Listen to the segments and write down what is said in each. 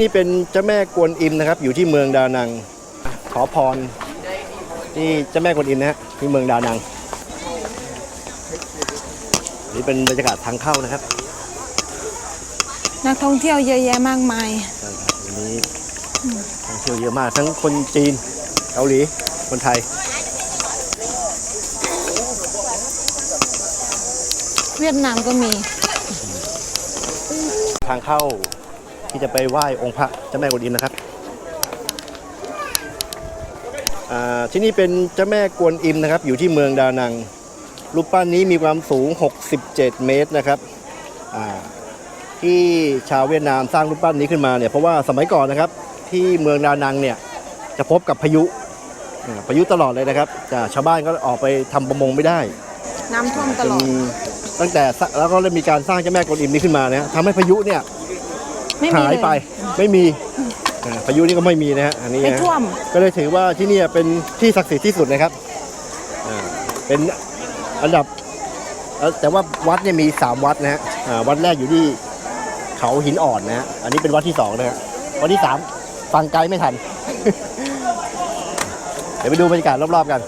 นี่เป็นเจ้าแม่กวนอิมนะครับ อยู่ที่เมืองดานัง ขอพรที่เจ้าแม่กวนอิมนะฮะที่เมืองดานัง นี่เป็นบรรยากาศทางเข้านะครับนักท่องเที่ยวเยอะแยะมากมายใช่ครับวันนี้ท่องเที่ยวเยอะมากทั้งคนจีนเกาหลีคนไทย เวียดนามก็มี ทางเข้า ที่จะไปไหว้องค์พระเจ้าแม่กวนอิมนะครับอ่าที่นี่เป็นเจ้าแม่กวนอิมนะครับ อยู่ที่เมืองดานัง รูปปั้นนี้มีความสูง 67 เมตรนะครับอ่าที่ชาวเวียดนามสร้างรูปปั้นนี้ขึ้นมาเนี่ยเพราะว่าสมัยก่อนนะครับ ที่เมืองดานังเนี่ยจะพบกับพายุอ่าพายุตลอดเลยนะครับจะชาวบ้านก็ออกไปทำประมงไม่ได้ น้ำท่วมตจนลอดตั้งแต่สแล้วก็เลยมีการสร้างเจ้าแม่กวนอิมนี้ขึ้นมานะฮะทำให้พายุเนี่ย ไม่มีหายเลยไปไม่มีอ่าพายุนี่ก็ไม่มีนะฮะอันนี้ไม่นะท่วม ก็เลยถือว่าที่เนี่ยเป็นที่ศักดิ์สิทธิ์ที่สุดนะครับอ่าเป็นอันดับเอ่อแต่ว่าวัดเนี่ยมีสามวัดนะฮะอ่าวัดแรกอยู่ที่เขาหินอ่อนนะฮะอันนี้เป็นวัดที่สองนะฮะวัดที่สามฟังไกลไม่ทัน เดี๋ยวไปดูบรรยากาศรอบๆกัน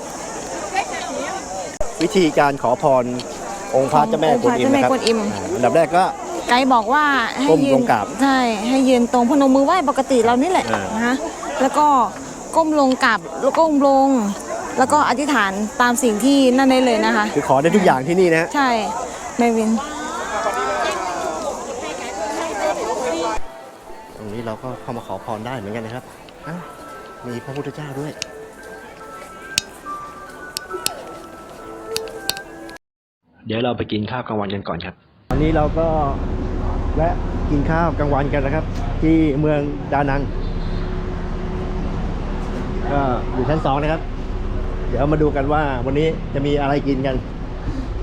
วิธีการขอพรองค์พระเจ้าแม่กวนอิมนะครับองค์พระเจ้าแม่กวนอิมอ่าอันดับแรกก็ ไกด์บอกว่าให้ก้มยืลนงกราบใช่ให้ยืนตรงพนมมือไหว้ปกติเรานี่แหละอ่าน นะคะแล้วก็ก้มลงกราบแล้วก้มลง แล้วก็อธิษฐานตามสิ่งที่นั่นได้เลยนะคะ คือขอได้ทุกอย่างที่นี่นะฮะ ใช่เมวิน ตรงนี้เราก็เข้ามาขอพรได้เหมือนกันนะครับอ้าวมีพระพุทธเจ้าด้วย เดี๋ยวเราไปกินข้าวกลางวันกันก่อนครับ วันนี้เราก็แวะกินข้าวกลางวันกันนะครับ ที่เมืองดานัง ก็อยู่ชั้นสองนะครับ เดี๋ยวมาดูกันว่าวันนี้จะมีอะไรกินกัน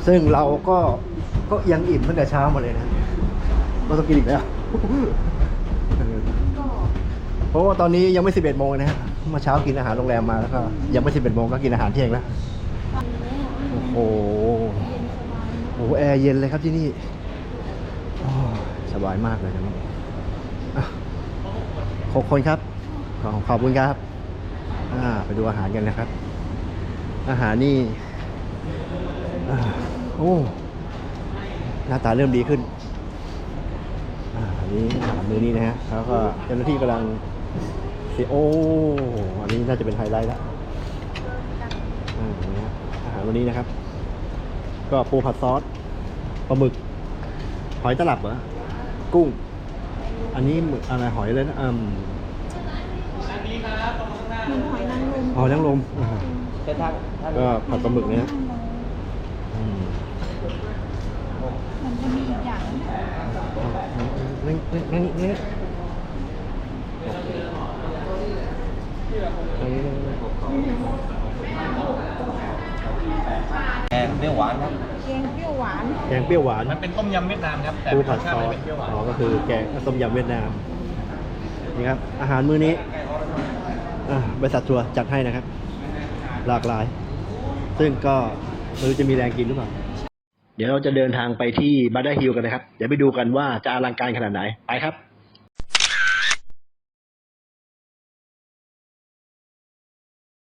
ซึ่งเราก็ก็ยังอิ่มตั้งแต่เช้ามาเลยนะก็ต้องกินอีกแล้ว เพราะว่าตอนนี้ยังไม่ 11 โมงนะฮะเมื่อเช้ากินอาหารโรงแรมมาแล้วก็ยังไม่ 11 โมงก็กินอาหารเที่ยงแล้ว โอ้โห ร์เย็นเลยครับที่นี่สบายมากเลยนะครับอะหกคนครับขอขอบคุณครับไปดูอาหารกันนะครับ อาหารนี่โอ้หน้าตาเริ่มดีขึ้นอันนี้อาหารมื้อนี้นะฮะแล้วก็เจ้าหน้าที่กำลังเสียโอ้อันนี้น่าจะเป็นไฮไลท์แล้วอ่าอันนี้ฮะอาหารวันนี้นะครับ ก็ปูผัดซอส ปลาหมึก หอยตลับเหรอ กุ้ง อันนี้หมึกอะไรหอยเลยนะอืมหอยนางรมหอยนางรมอ่าก็ผัดปลาหมึกนะฮะอืมนั่งนั่งนั่งนี่แกงเป รี้ยวหวานครับแกงเปรี้ยวหวาน แกงเปรี้ยวหวานมันเป็นต้มยำเวียดนามครับแต่ปูรผัดสซชาติอมันสเป็นเปรี้ยวหวานอ๋อก็คือแกงต้มยำเวียดนามนี่ครับ อาหารมื้อนี้อ่าบริษัททัวร์จัดให้นะครับ หลากหลาย ซึ่งก็ไม่รู้จะมีแรงกินหรือเปล่า เดี๋ยวเราจะเดินทางไปที่บัตเดอร์ฮิลกันนะครับ เดี๋ยวไปดูกันว่าจะอลังการขนาดไหน ไปครับ